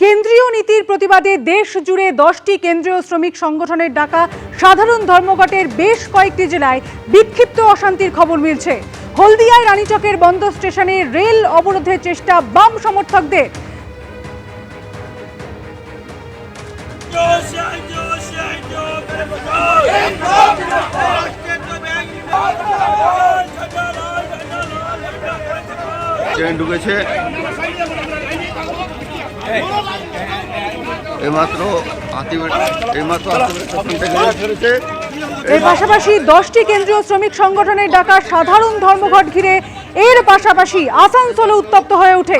কেন্দ্রীয় নীতির প্রতিবাদে দেশ জুড়ে দশটি কেন্দ্রীয় শ্রমিক সংগঠনের ডাকা সাধারণ ধর্মঘটের বেশ কয়েকটি জেলায় বিক্ষিপ্ত অশান্তির খবর মিলছে। হলদিয়ায় রানীচকের বন্ধ স্টেশনে রেল অবরোধের চেষ্টা বাম সমর্থকদের। ঢুকেছে। এইমাত্র এইমাত্র এর পাশাপাশি দশটি কেন্দ্রীয় শ্রমিক সংগঠনের ডাকা সাধারণ ধর্মঘট ঘিরে এর পাশাপাশি আসানসোলে উত্তপ্ত হয়ে ওঠে।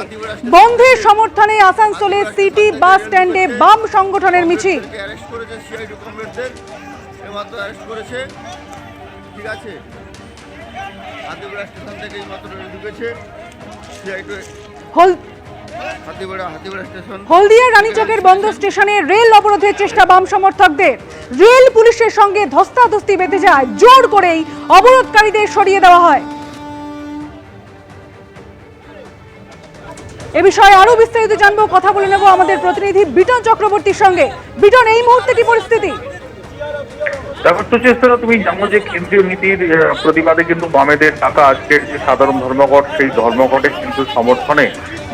বন্ধের সমর্থনে আসানসোলে সিটি বাস স্ট্যান্ডে বাম সংগঠনের মিছিল। ঠিক আছে। স্টেশন থেকে ঢুকেছে। হলদিয়া রানীচকের বন্ধ স্টেশনে। রেল অবরোধের চেষ্টা বাম সমর্থকদের। রেল পুলিশের সঙ্গে ধস্তাধস্তি বেঁধে যায়। জোর করেই অবরোধকারীদের সরিয়ে দেওয়া হয়। এ বিষয়ে আরও বিস্তারিত জানব কথা বলে নেব আমাদের প্রতিনিধি বিটন চক্রবর্তীর সঙ্গে। বিটন এই মুহূর্তে কি পরিস্থিতি? তো তুমি জানো যে কেন্দ্রীয় নীতির প্রতিবাদে কিন্তু বামেদের টাকা আজকের যে সাধারণ ধর্মঘট সেই ধর্মঘটের কিন্তু সমর্থনে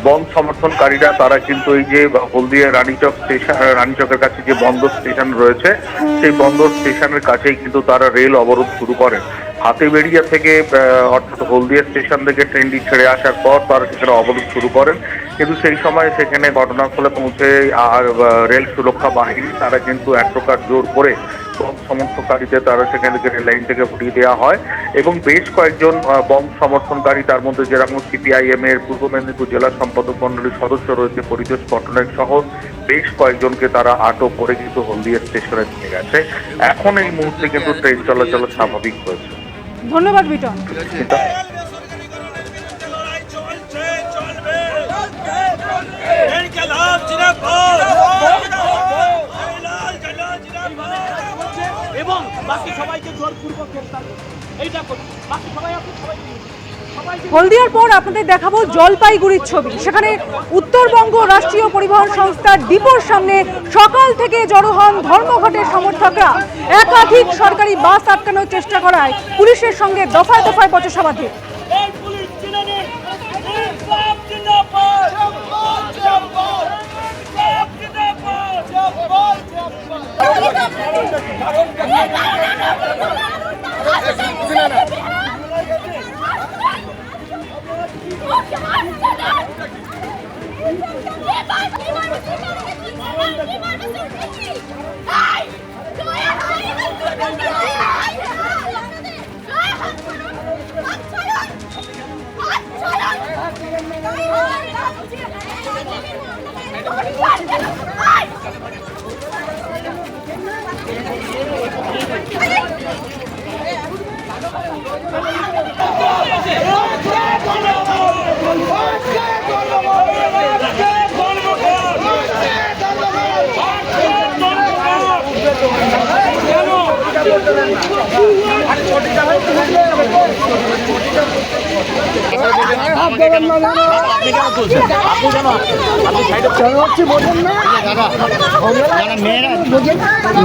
বন্ধ সমর্থনকারীরা, তারা কিন্তু এই যে হলদিয়া রানীচক স্টেশন, রানীচকের কাছে যে বন্ধ স্টেশন রয়েছে, সেই বন্ধ স্টেশনের কাছেই কিন্তু তারা রেল অবরোধ শুরু করেন। হাতিবেড়িয়া থেকে অর্থাৎ হলদিয়া স্টেশন থেকে ট্রেনটি ছেড়ে আসার পর তারা সেখানে অবরোধ শুরু করেন। কিন্তু সেই সময় সেখানে ঘটনাস্থলে পৌঁছে আর রেল সুরক্ষা বাহিনী, তারা কিন্তু এক প্রকার জোর করে বম সমর্থনকারীদের তারা সেখান থেকে লাইন থেকে হটিয়ে দেওয়া হয় এবং বেশ কয়েকজন বম সমর্থনকারী তার মধ্যে যেরকম সিপিআইএম এর পূর্ব মেদিনীপুর জেলা সম্পাদক মন্ডলীর সদস্য রয়েছে পরিতোষ পটনায়ক সহ বেশ কয়েকজনকে তারা আটক করে কিন্তু হলদিয়া স্টেশনে নিয়ে গেছে। এখন এই মুহূর্তে কিন্তু ট্রেন চলাচল স্বাভাবিক হয়েছে। ধন্যবাদ বিটন। বাকি সবাইকে জোরপূর্বক এইটা বাকি সবাই সবাই হলদিয়ার পর আপনাদের দেখাবো জলপাইগুড়ির ছবি। সেখানে উত্তরবঙ্গ রাষ্ট্রীয় পরিবহন সংস্থার ডিপোর সামনে সকাল থেকে জড়ো হন ধর্মঘটের সমর্থকরা। একাধিক সরকারি বাস আটকানোর চেষ্টা করায় পুলিশের সঙ্গে দফায় দফায় বচসা জিন্দাবাদ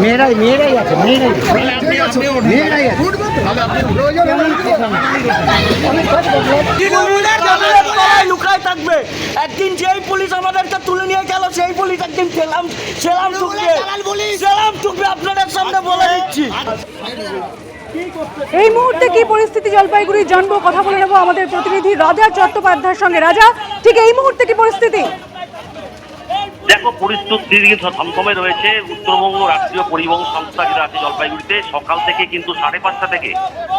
মেয়েরাই মেয়েরাই আছে মেয়েরাই মেয়েরাই লুকায় থাকবে একদিন যেই পুলিশ আমাদেরকে তুলে নিয়ে গেল, সেই পুলিশ একদিন সেলাম সেলাম এই মুহূর্তে কি পরিস্থিতি? জলপাইগুড়ি জানব কথা বলে নেব আমাদের প্রতিনিধি রাজা চট্টোপাধ্যায়ের সঙ্গে। রাজা, ঠিক এই মুহূর্তে কি পরিস্থিতি? দেখো, পরিস্থিতি কিন্তু থমথমে রয়েছে। উত্তরবঙ্গ রাষ্ট্রীয় পরিবহন সংস্থা যেটা আছে জলপাইগুড়িতে, সকাল থেকে কিন্তু সাড়ে পাঁচটা থেকে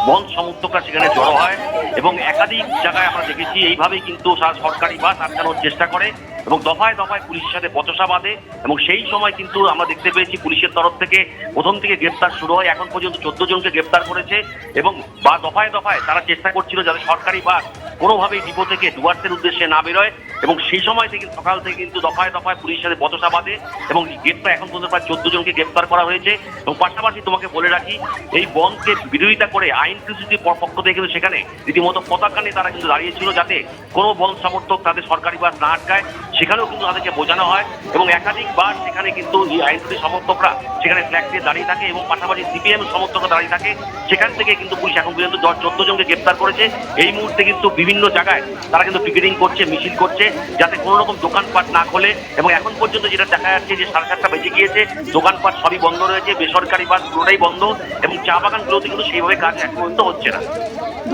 বন সমর্থকরা সেখানে জড়ো হয় এবং একাধিক জায়গায় আমরা দেখেছি, এইভাবেই কিন্তু সরকারি বাস আটকানোর চেষ্টা করে এবং দফায় দফায় পুলিশের সাথে বচসা বাঁধে এবং সেই সময় কিন্তু আমরা দেখতে পেয়েছি, পুলিশের তরফ থেকে প্রথম থেকে গ্রেপ্তার শুরু হয়। এখন পর্যন্ত চোদ্দ জনকে গ্রেপ্তার করেছে এবং বা দফায় দফায় তারা চেষ্টা করছিল যাতে সরকারি বাস কোনোভাবেই ডিপো থেকে ডুয়ার্সের উদ্দেশ্যে না বেরোয় এবং সেই সময় থেকে সকাল থেকে কিন্তু দফায় দফায় পুলিশের সাথে বচসা বাঁধে এবং গ্রেপ্তার এখন পর্যন্ত প্রায় চোদ্দ জনকে গ্রেপ্তার করা হয়েছে এবং পাশাপাশি তোমাকে বলে রাখি, এই বনকে বিরোধিতা করে আইন কৃষির পক্ষ থেকে কিন্তু সেখানে রীতিমতো পতাকা নিয়ে তারা কিন্তু দাঁড়িয়েছিল যাতে কোনো বন সমর্থক তাদের সরকারি বাস না আটকায়। সেখানেও কিন্তু তাদেরকে বোঝানো হয় এবং একাধিকবার সেখানে কিন্তু এই আইনজীবী সমর্থকরা সেখানে ফ্ল্যাগ দিয়ে দাঁড়িয়ে থাকে এবং পাশাপাশি সিপিএম সমর্থকরা দাঁড়িয়ে থাকে। সেখান থেকে কিন্তু পুলিশ এখন পর্যন্ত দশ চোদ্দ জনকে গ্রেপ্তার করেছে। এই মুহূর্তে কিন্তু বিভিন্ন জায়গায় তারা কিন্তু পিকেটিং করছে, মিছিল করছে, যাতে কোনো রকম দোকানপাট না খোলে এবং এখন পর্যন্ত যেটা দেখা যাচ্ছে যে সাড়ে সাতটা বেজে গিয়েছে, দোকানপাট সবই বন্ধ রয়েছে, বেসরকারি বাস পুরোটাই বন্ধ এবং চা বাগানগুলোতে কিন্তু সেইভাবে কাজ এখন পর্যন্ত হচ্ছে না।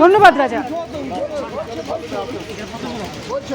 ধন্যবাদ রাজা। বলছে